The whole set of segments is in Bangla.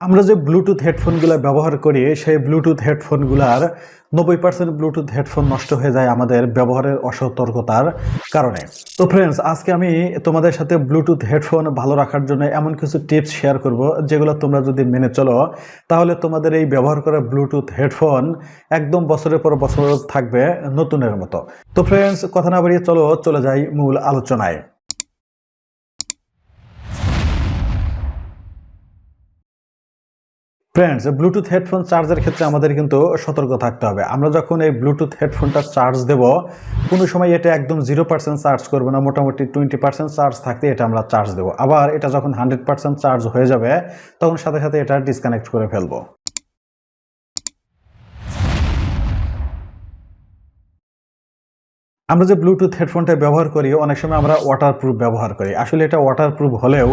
আমরা যে ব্লুটুথ হেডফোনগুলো ব্যবহার করি, সেই ব্লুটুথ হেডফোনগুলার নব্বই পার্সেন্ট ব্লুটুথ হেডফোন নষ্ট হয়ে যায় আমাদের ব্যবহারের অসতর্কতার কারণে। তো ফ্রেন্ডস আজকে আমি তোমাদের সাথে ব্লুটুথ হেডফোন ভালো রাখার জন্য এমন কিছু টিপস শেয়ার করব, যেগুলো তোমরা যদি মেনে চলো, তাহলে তোমাদের এই ব্যবহার করা ব্লুটুথ হেডফোন একদম বছরের পর বছর থাকবে নতুনের মতো। তো ফ্রেন্ডস কথা না বাড়িয়ে চলো, চলে যাই মূল আলোচনায়। ফ্রেন্ডস ব্লুটুথ হেডফোন চার্জের ক্ষেত্রে আমাদের কিন্তু সতর্ক থাকতে হবে। আমরা যখন এই ব্লুটুথ হেডফোনটা চার্জ দেব, কোনো সময় এটা একদম জিরো পার্সেন্ট চার্জ করব না, মোটামুটি টোয়েন্টি পার্সেন্ট চার্জ থাকতে এটা আমরা চার্জ দেবো। আবার এটা যখন হান্ড্রেড পার্সেন্ট চার্জ হয়ে যাবে, তখন সাথে সাথে এটা ডিসকানেক্ট করে ফেলব। আমরা যে ব্লুটুথ হেডফোনটা ব্যবহার করি, অনেক সময় আমরা ওয়াটারপ্রুফ ব্যবহার করি। আসলে এটা ওয়াটারপ্রুফ হলেও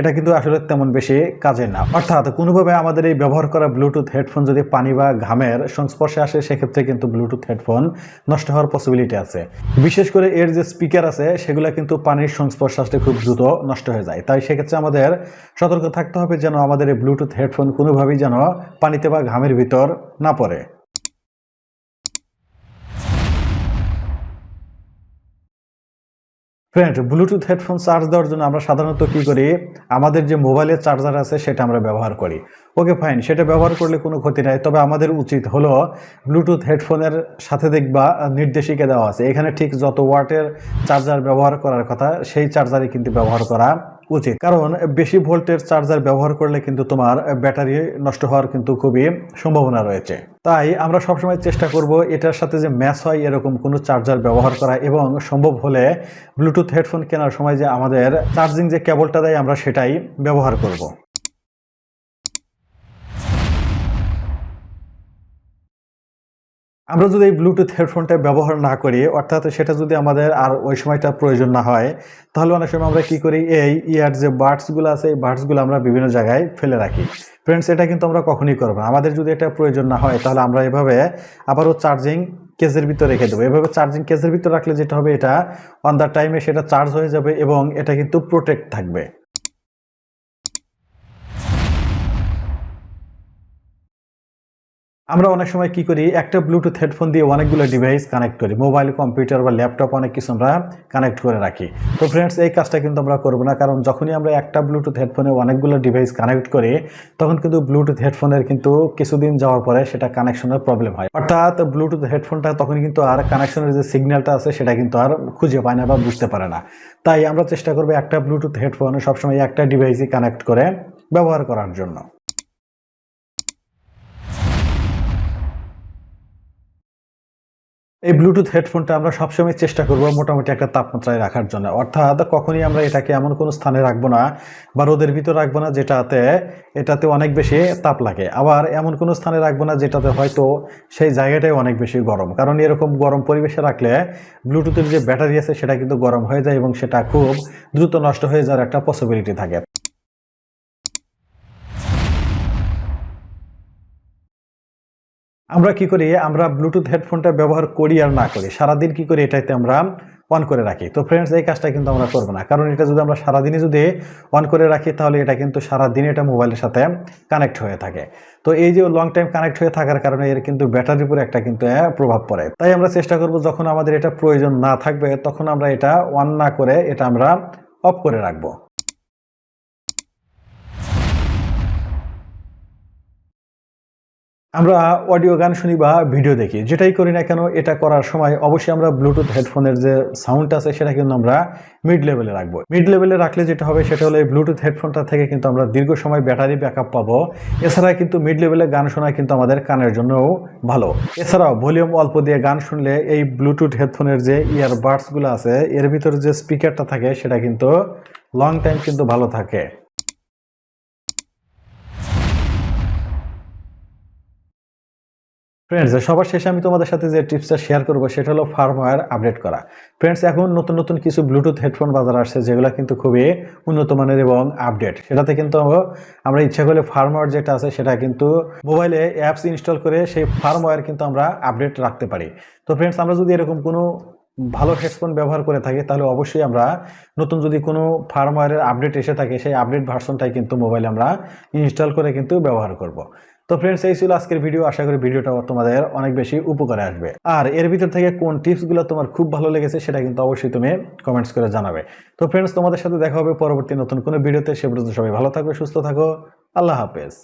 এটা কিন্তু আসলে তেমন বেশি কাজে না। অর্থাৎ কোনোভাবে আমাদের এই ব্যবহার করা ব্লুটুথ হেডফোন যদি পানি বা ঘামের সংস্পর্শে আসে, সেক্ষেত্রে কিন্তু ব্লুটুথ হেডফোন নষ্ট হওয়ার পসিবিলিটি আছে। বিশেষ করে এর যে স্পিকার আছে, সেগুলো কিন্তু পানির সংস্পর্শে আসলে খুব দ্রুত নষ্ট হয়ে যায়। তাই সেক্ষেত্রে আমাদের সতর্ক থাকতে হবে যেন আমাদের এই ব্লুটুথ হেডফোন কোনোভাবেই যেন পানিতে বা ঘামের ভিতর না পড়ে। ফ্রেন্ড ব্লুটুথ হেডফোন চার্জ দেওয়ার জন্য আমরা সাধারণত কি করি? আমাদের যে মোবাইলের চার্জার আছে, সেটা আমরা ব্যবহার করি। ওকে ফাইন সেটা ব্যবহার করলে কোনো ক্ষতি নাই। তবে আমাদের উচিত হলো ব্লুটুথ হেডফোনের সাথে দেখবা, নির্দেশিকা দেওয়া আছে। এখানে ঠিক যত ওয়াটের চার্জার ব্যবহার করার কথা, সেই চার্জারই কিন্তু ব্যবহার করা উচিত কারণ বেশি ভোল্টের চার্জার ব্যবহার করলে কিন্তু তোমার ব্যাটারি নষ্ট হওয়ার কিন্তু খুবই সম্ভাবনা রয়েছে। তাই আমরা সবসময় চেষ্টা করব এটার সাথে যে ম্যাচ হয় এরকম কোনো চার্জার ব্যবহার করা এবং সম্ভব হলে ব্লুটুথ হেডফোন কেনার সময় যে আমাদের চার্জিং যে কেবলটা দেয় আমরা সেটাই ব্যবহার করব। আমরা যদি এই ব্লুটুথ হেডফোনটা ব্যবহার না করি, অর্থাৎ সেটা যদি আমাদের আর ওই সময়টা প্রয়োজন না হয়, তাহলে অনেক সময় আমরা কি করি, এই ইয়ার যে বার্ডসগুলো আছে, এই বার্ডসগুলো আমরা বিভিন্ন জায়গায় ফেলে রাখি। ফ্রেন্ডস এটা কিন্তু আমরা কখনই করব না। আমাদের যদি এটা প্রয়োজন না হয়, তাহলে আমরা এভাবে আবারও চার্জিং কেসের ভিতরে রেখে দেবো। এভাবে চার্জিং কেসের ভিতরে রাখলে যেটা হবে, এটা অন দ্য টাইমে সেটা চার্জ হয়ে যাবে এবং এটা কিন্তু প্রোটেক্ট থাকবে। আমরা অনেক সময় কি করি, একটা ব্লুটুথ হেডফোন দিয়ে অনেকগুলো ডিভাইস কানেক্ট করি। মোবাইল কম্পিউটার বা ল্যাপটপ অনেক কিছু আমরা কানেক্ট করে রাখি। তো ফ্রেন্ডস এই কাজটা কিন্তু আমরা করব না, কারণ যখনই আমরা একটা ব্লুটুথ হেডফোনে অনেকগুলো ডিভাইস কানেক্ট করি, তখন কিন্তু ব্লুটুথ হেডফোনের কিন্তু কিছুদিন যাওয়ার পরে সেটা কানেকশনের প্রবলেম হয়। অর্থাৎ ব্লুটুথ হেডফোনটা তখন কিন্তু আর কানেকশনের যে সিগন্যালটা আছে, সেটা কিন্তু আর খুঁজে পায় না বা বুঝতে পারে না। তাই আমরা চেষ্টা করব একটা ব্লুটুথ হেডফোন সবসময় একটা ডিভাইসই কানেক্ট করে ব্যবহার করার জন্য। এই ব্লুটুথ হেডফোনটা আমরা সবসময় চেষ্টা করব মোটামুটি একটা তাপমাত্রায় রাখার জন্য। অর্থাৎ কখনই আমরা এটাকে এমন কোনো স্থানে রাখব না বা রোদের ভিতর রাখব না যেটাতে, এটাতে অনেক বেশি তাপ লাগে। আবার এমন কোনো স্থানে রাখব না যেটাতে হয়তো সেই জায়গাটাই অনেক বেশি গরম। কারণ এরকম গরম পরিবেশে রাখলে ব্লুটুথের যে ব্যাটারি আছে সেটা কিন্তু গরম হয়ে যায় এবং সেটা খুব দ্রুত নষ্ট হয়ে যাওয়ার একটা পসিবিলিটি থাকে। আমরা কি করি? আমরা ব্লুটুথ হেডফোনটা ব্যবহার করি আর না করি। সারাদিন কি করি? এটাতে আমরা অন করে রাখি। তো ফ্রেন্ডস এই কাজটা কিন্তু আমরা করব না। কারণ এটা যদি আমরা সারাদিনই যদি অন করে রাখি, তাহলে এটা কিন্তু সারাদিন এটা মোবাইলের সাথে কানেক্ট হয়ে থাকে। তো এই যে লং টাইম কানেক্ট হয়ে থাকার কারণে এর কিন্তু ব্যাটারির উপরে একটা কিন্তু প্রভাব পড়ে। তাই আমরা চেষ্টা করব যখন আমাদের এটা প্রয়োজন না থাকবে, তখন আমরা এটা অন না করে এটা আমরা অফ করে রাখব। আমরা অডিও গান শুনি বা ভিডিও দেখি, যেটাই করি না কেন, এটা করার সময় অবশ্যই আমরা ব্লুটুথ হেডফোনের যে সাউন্ড আছে, সেটা কিন্তু আমরা মিড লেভেলে রাখব। মিড লেভেলে রাখলে যেটা হবে, সেটা হলো ব্লুটুথ হেডফোনটা থেকে কিন্তু আমরা দীর্ঘ সময় ব্যাটারি ব্যাকআপ পাবো। এছাড়া কিন্তু মিড লেভেলে গান শোনা কিন্তু আমাদের কানের জন্যও ভালো। এছাড়াও ভলিউম অল্প দিয়ে গান শুনলে এই ব্লুটুথ হেডফোনের যে ইয়ারবাডসগুলো আছে, এর ভিতরে যে স্পিকারটা থাকে, সেটা কিন্তু লং টাইম কিন্তু ভালো থাকে। ফ্রেন্ডস সবার শেষে আমি তোমাদের সাথে যে টিপসটা শেয়ার করব, সেটা হলো ফার্মওয়্যার আপডেট করা। ফ্রেন্ডস এখন নতুন নতুন কিছু ব্লুটুথ হেডফোন বাজার আসছে, যেগুলো কিন্তু খুবই উন্নত মানের এবং আপডেট সেটাতে কিন্তু আমরা ইচ্ছা করলে ফার্মওয়্যার যেটা আছে, সেটা কিন্তু মোবাইলে অ্যাপস ইনস্টল করে সেই ফার্মওয়্যার কিন্তু আমরা আপডেট রাখতে পারি। তো ফ্রেন্ডস আমরা যদি এরকম কোনো ভালো হেডফোন ব্যবহার করে থাকি, তাহলে অবশ্যই আমরা নতুন যদি কোনো ফার্মওয়্যারের আপডেট এসে থাকে, সেই আপডেট ভার্সনটাই কিন্তু মোবাইলে আমরা ইনস্টল করে কিন্তু ব্যবহার করব। তো ফ্রেন্ডস এই ছিল আজকের ভিডিও আশা করি ভিডিওটা তোমাদের অনেক বেশি উপকারে আসবে। আর এর ভিতর থেকে কোন টিপসগুলো তোমার খুব ভালো লেগেছে সেটা কিন্তু অবশ্যই তুমি কমেন্টস করে জানাবে। তো ফ্রেন্ডস তোমাদের সাথে দেখা হবে পরবর্তী নতুন কোনো ভিডিওতে সে পর্যন্ত সবাই ভালো থাকবে সুস্থ থাকো। আল্লাহ হাফেজ।